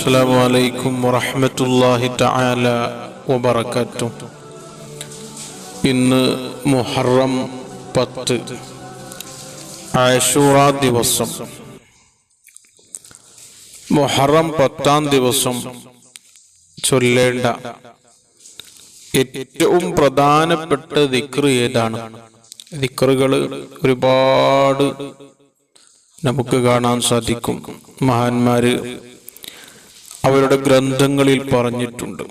السلام عليكم ورحمة الله تعالى وبركاته ഇന്ന് മുഹറം പത്ത് ആഷൂറ ദിവസം മുഹറം പത്താം ദിവസം ചൊല്ലേണ്ട ഏറ്റവും പ്രധാനപ്പെട്ട ദിക്ർ ഏതാണ് ദിക്റുകൾ ഒരുപാട് നമുക്ക് കാണാൻ സാധിക്കും മഹാന്മാര് അവരുടെ ഗ്രന്ഥങ്ങളിൽ പറഞ്ഞിട്ടുണ്ട്.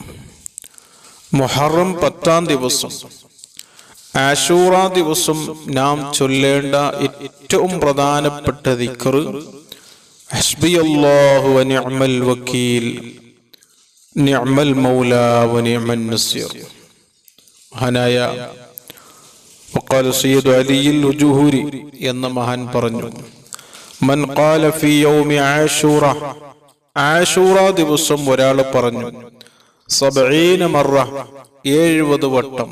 മൊഹറം പത്താം ദിവസം. ആശൂറ ദിവസം നാം ചൊല്ലേണ്ട ഏറ്റവും പ്രധാനപ്പെട്ട ദിക്കർ നിഅമൽ നിഅമൽ നിഅമൻ നസീർ. മഹാനായ എന്ന മഹാൻ പറഞ്ഞു മൻ ഖാല ഫീ യൗമി ആഷൂറ ആഷൂറ ദിവസം ഒരാൾ പറഞ്ഞു സബീന മറ എഴുപത് വട്ടം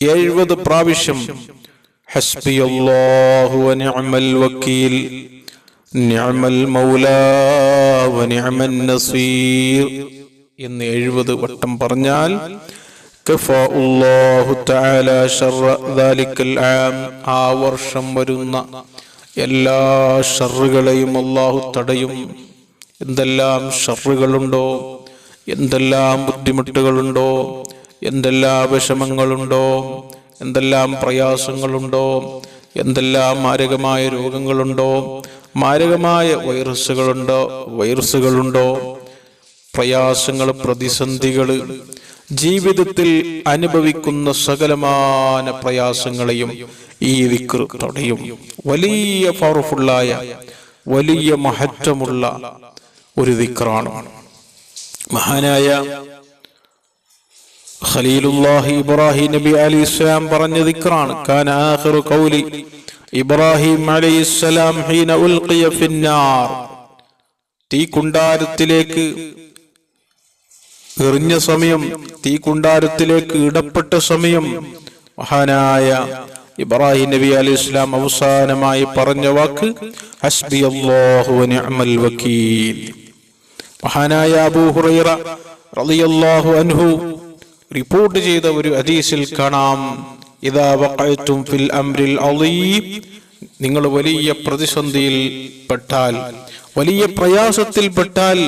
എഴുപത് പ്രാവശ്യം ഹസ്ബിയല്ലാഹു മൗലാ നസീർ എന്ന് എഴുപത് വട്ടം പറഞ്ഞാൽ ആ വർഷം വരുന്ന എല്ലാ ഷറുകളെയും അള്ളാഹു തടയും. എന്തെല്ലാം ഷറുകളുണ്ടോ എന്തെല്ലാം ബുദ്ധിമുട്ടുകളുണ്ടോ? എന്തെല്ലാം വിഷമങ്ങളുണ്ടോ? എന്തെല്ലാം പ്രയാസങ്ങളുണ്ടോ? എന്തെല്ലാം മാരകമായ രോഗങ്ങളുണ്ടോ? മാരകമായ വൈറസുകളുണ്ടോ? വൈറസുകളുണ്ടോ? പ്രയാസങ്ങൾ പ്രതിസന്ധികൾ ജീവിതത്തിൽ അനുഭവിക്കുന്ന സകലമാന പ്രയാസങ്ങളെയും ഈ വിക്ർ തടയും. വലിയ പവർഫുള്ളായ വലിയ മഹത്വമുള്ള ഒരു ദിക്റാണ്. മഹാനായ ഖലീലുല്ലാഹി ഇബ്രാഹിം നബി അലി ഇസ്ലാം പറഞ്ഞ ദിക്റാണ്. കാന ആഖിറു ഖൗലി ഇബ്രാഹിം അലൈഹി ഇസ്ലാം ഹീന ഉൽഖിയ ഫിന്നാർ. തീ കുണ്ടാരത്തിലേക്ക് എറിഞ്ഞ സമയം തീ കുണ്ടാരത്തിലേക്ക് ഇടപെട്ട സമയം മഹാനായ ഇബ്രാഹിം നബി അലി ഇസ്ലാം അവസാനമായി പറഞ്ഞ വാക്ക് ഹസ്ബി അള്ളാഹു വകീൽ മഹാനായ അബൂഹുറൈറ റളിയല്ലാഹു അൻഹു റിപ്പോർട്ട് ചെയ്ത ഒരു ഹദീസിൽ കാണാം. ഇദാ വഖഅതും ഫിൽ അംരിൽ അളീം. നിങ്ങൾ വലിയ പ്രതിസന്ധിയിൽ പെട്ടാൽ വലിയ പ്രയാസത്തിൽ പെട്ടാൽ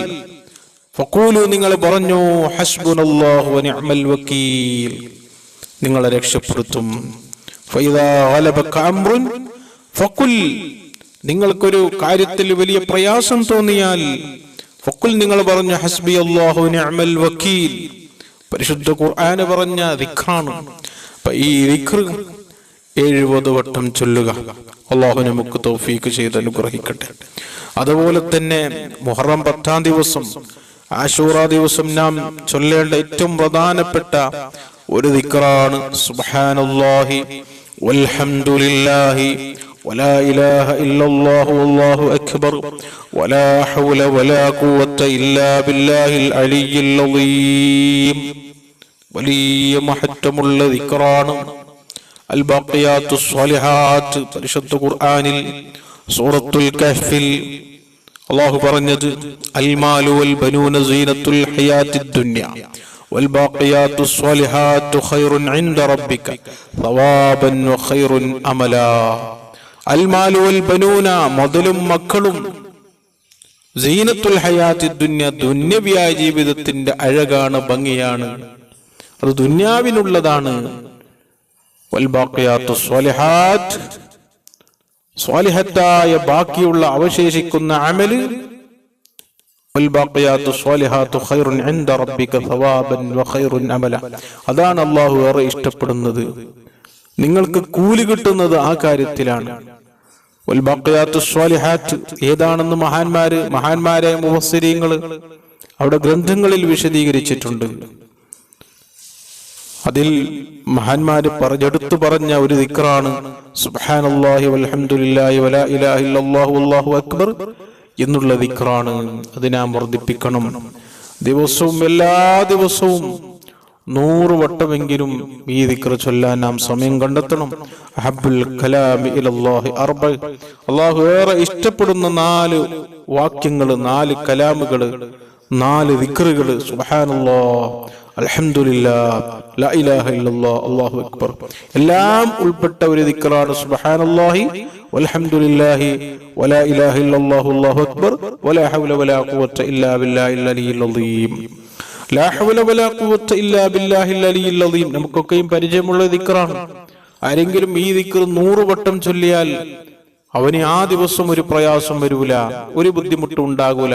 ഫക്കൂലു നിങ്ങൾ പറഞ്ഞു ഹസ്ബുനല്ലാഹു വനിഅമൽ വക്കീൽ. നിങ്ങളെ രക്ഷപ്പെടുത്തും. ഫൈദാ ഗലബക അംറുൻ. ഫഖുൽ. നിങ്ങൾക്കൊരു കാര്യത്തിൽ വലിയ പ്രയാസം തോന്നിയാൽ ഫക്കുൽ നിങ്ങൾ പറഞ്ഞു ഹസ്ബി അള്ളാഹു നിഅമൽ വക്കീൽ. പരിശുദ്ധ ഖുർആന് പറഞ്ഞ അപ്പൊ ഈ എഴുപത് വട്ടം ചൊല്ലുക. അള്ളാഹു നമുക്ക് തൗഫീക്ക് ചെയ്ത് അനുഗ്രഹിക്കട്ടെ. അതുപോലെ തന്നെ മുഹറം പത്താം ദിവസം ആശൂറ ദിവസം നാം ചൊല്ലേണ്ട ഏറ്റവും പ്രധാനപ്പെട്ട ഒരു ദിക്റാണ് സുബാനുല്ലാഹി വൽഹംദുലില്ലാഹി ولا إله إلا الله والله أكبر ولا حول ولا قوة إلا بالله العلي العظيم വലിയ മഹത്വമുള്ള ദിക്റാണ് അൽ ബാഖിയാത്തു സ്വാലിഹാത്ത് പരിശുദ്ധ ഖുർആനിൽ സൂറത്തുൽ കഹ്ഫിൽ അള്ളാഹു പറഞ്ഞത് അൽ മാലു വൽ ബനൂന സീനത്തുൽ ഹയാത്തിദ് ദുനിയ والباقيات الصالحات خير عند ربك ثوابا وخير അൽമാലു ബനൂന മുതലും മക്കളും. സീനത്തുൽ ഹയാത്തി ദുന്യ ദുന്യവ്യായ ജീവിതത്തിന്റെ അഴകാണ് ഭംഗിയാണ്. അത് ദുന്യാവിനുള്ളതാണ്. സ്വാലിഹത്തായ ബാക്കിയുള്ള അവശേഷിക്കുന്ന അമൽ. അതാണ് അള്ളാഹു ഏറെ ഇഷ്ടപ്പെടുന്നത്. നിങ്ങൾക്ക് കൂലി കിട്ടുന്നത് ആ കാര്യത്തിലാണ്. ഏതാണെന്ന് മഹാന്മാര് മഹാന്മാരായ മുഫസ്സിരീങ്ങൾ അവിടെ ഗ്രന്ഥങ്ങളിൽ വിശദീകരിച്ചിട്ടുണ്ട്. അതിൽ മഹാന്മാര് പറഞ്ഞെടുത്തു പറഞ്ഞ ഒരു ദിക്റാണ് ഇല്ലല്ലാഹു വല്ലാഹു അക്ബർ എന്നുള്ള ദിക്റാണ്. അത് നാം വർദ്ധിപ്പിക്കണം. ദിവസവും എല്ലാ ദിവസവും നൂറ് വട്ടമെങ്കിലും ഈ ദിക്ർ ചൊല്ലാൻ നാം സമയം കണ്ടെത്തണം. അഹബ്ബുൽ കലാമി അർബ. അള്ളാഹു ഏറെ ഇഷ്ടപ്പെടുന്ന നാല് വാക്യങ്ങൾ നാല് കലാമുകൾ നാല് ദിക്റുകൾ സുബ്ഹാനല്ലാ അൽഹംദുലില്ലാ ലാ ഇലാഹ ഇല്ലല്ലാ അല്ലാഹു അക്ബർ. എല്ലാം ഉൾപ്പെട്ട ഒരു ദിക്റാണ് വലാ അക്ബർ. വലാ ഹൗല വലാ ഖുവത ഇല്ലാ അളീം നമുക്കൊക്കെയും പരിചയമുള്ള ദിക്റാണ്. ആരെങ്കിലും ഈ ദിക്ർ നൂറ് വട്ടം ചൊല്ലിയാൽ അവന് ആ ദിവസം ഒരു പ്രയാസം വരൂല ഒരു ബുദ്ധിമുട്ടും ഉണ്ടാകൂല.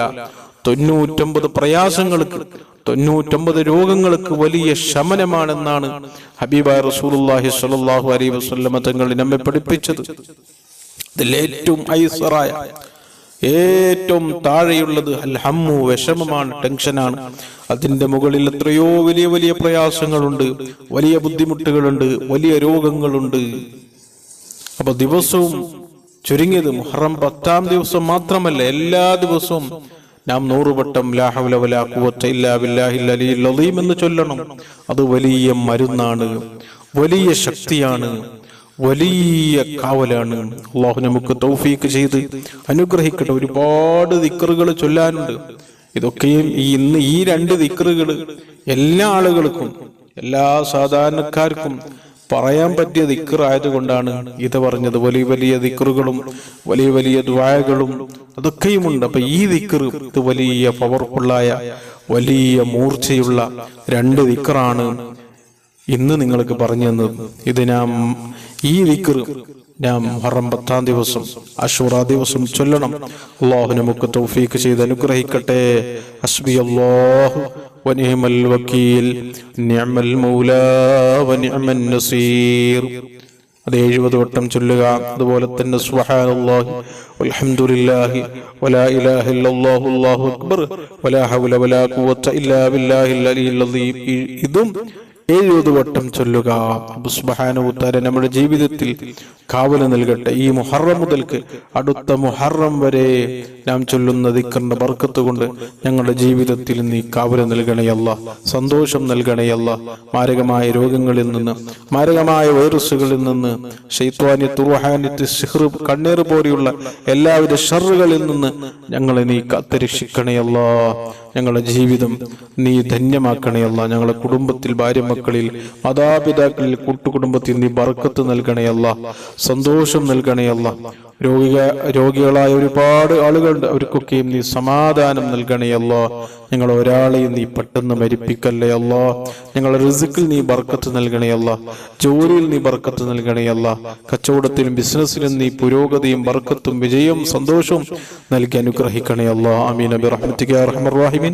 തൊണ്ണൂറ്റൊമ്പത് പ്രയാസങ്ങൾക്ക് തൊണ്ണൂറ്റൊമ്പത് രോഗങ്ങൾക്ക് വലിയ ശമനമാണെന്നാണ് ഹബീബ റസൂലുല്ലാഹി സ്വല്ലല്ലാഹു അലൈഹി വസല്ലമ തങ്ങൾ നമ്മെ പഠിപ്പിച്ചത്. ഇതിൽ ഏറ്റവും ഐസറായ ഏറ്റവും താഴെയുള്ളത് അൽഹമ്മു വിഷമമാണ് ടെൻഷനാണ്. അതിന്റെ മുകളിൽ എത്രയോ വലിയ വലിയ പ്രയാസങ്ങളുണ്ട് വലിയ ബുദ്ധിമുട്ടുകളുണ്ട് വലിയ രോഗങ്ങളുണ്ട്. അപ്പൊ ദിവസവും ചുരുങ്ങിയത് മുഹറം പത്താം ദിവസം മാത്രമല്ല എല്ലാ ദിവസവും നാം നൂറുവട്ടം എന്ന് ചൊല്ലണം. അത് വലിയ മരുന്നാണ് വലിയ ശക്തിയാണ്. വലിയ കാവലാണ്. അള്ളാഹു നമുക്ക് തൗഫീക്ക് ചെയ്ത് അനുഗ്രഹിക്കട്ടെ. ഒരുപാട് ദിക്കറുകൾ ചൊല്ലാനുണ്ട്. ഇതൊക്കെയും ഈ ഇന്ന് ഈ രണ്ട് ദിക്കറുകൾ എല്ലാ ആളുകൾക്കും എല്ലാ സാധാരണക്കാർക്കും പറയാൻ പറ്റിയ ദിക്കർ ആയതുകൊണ്ടാണ് ഇത് പറഞ്ഞത്. വലിയ വലിയ ദിക്കറുകളും വലിയ വലിയ ദ്വായകളും അതൊക്കെയുമുണ്ട്. അപ്പൊ ഈ ദിക്കറ് ഇത് വലിയ പവർഫുള്ളായ വലിയ മൂർച്ചയുള്ള രണ്ട് ദിക്കറാണ് ഇന്ന് നിങ്ങൾക്ക് പറഞ്ഞു തന്നത് ഇത് നാം ഈ വിക്ർ നാം മുഹറം പത്താം ദിവസം അഷൂറ ദിവസം ചൊല്ലണം. അള്ളാഹു നമുക്ക് തൗഫീക്ക് ചെയ്ത് അനുഗ്രഹിക്കട്ടെ. അസ്ബി അള്ളാഹു വനിഹമൽ വക്കീൽ നിയമൽ മൗല വനിയമൻ നസീർ. അത് എഴുപത് വട്ടം ചൊല്ലുക. അതുപോലെ തന്നെ സുബ്ഹാനല്ലാഹി വൽഹംദുലില്ലാഹി വലാ ഇലാഹ ഇല്ലല്ലാഹു അല്ലാഹു അക്ബർ വലാ വലാ ഖുവത ഇതും എഴുപത് വട്ടം ചൊല്ലുക. സുബ്ഹാനഹുത്താല നമ്മുടെ ജീവിതത്തിൽ കാവൽ നൽകട്ടെ. ഈ മുഹറം മുതൽക്ക് അടുത്ത മുഹറം വരെ നാം ചൊല്ലുന്ന ദിക്കറിന്റെ ബർക്കത്ത് കൊണ്ട് ഞങ്ങളുടെ ജീവിതത്തിൽ നീ കാവൽ നൽകണയല്ല സന്തോഷം നൽകണയല്ല മാരകമായ രോഗങ്ങളിൽ നിന്ന് മാരകമായ വൈറസുകളിൽ നിന്ന് ഷെയ്ത്വാനി തുർഹാനിത്ത് സിഹ്റ് കണ്ണീർ പോലെയുള്ള എല്ലാവിധ ഷറുകളിൽ നിന്ന് ഞങ്ങളെ നീ കാത്തരക്ഷിക്കണയല്ല ഞങ്ങളുടെ ജീവിതം നീ ധന്യമാക്കണയല്ല ഞങ്ങളുടെ കുടുംബത്തിൽ ഭാര്യ മക്കളിൽ മാതാപിതാക്കളിൽ കൂട്ടുകുടുംബത്തിൽ നീ ബർക്കത്ത് നൽകണയല്ല സന്തോഷം നൽകണയല്ല രോഗിക രോഗികളായ ഒരുപാട് ആളുകളുണ്ട് അവർക്കൊക്കെയും നീ സമാധാനം നൽകണയല്ല ഞങ്ങൾ ഒരാളെയും നീ പെട്ടെന്ന് മരിപ്പിക്കല്ലേ ഞങ്ങളുടെ റിസിക്കിൽ നീ ബർക്കത്ത് നൽകണയല്ല ജോലിയിൽ നീ ബർക്കത്ത് നൽകണയല്ല കച്ചവടത്തിലും ബിസിനസ്സിലും നീ പുരോഗതിയും ബർക്കത്തും വിജയവും സന്തോഷവും നൽകി അനുഗ്രഹിക്കണേ അല്ല. അമീൻ അബി റഹ്മത്തിക റഹ്മർ റഹീമിൻ.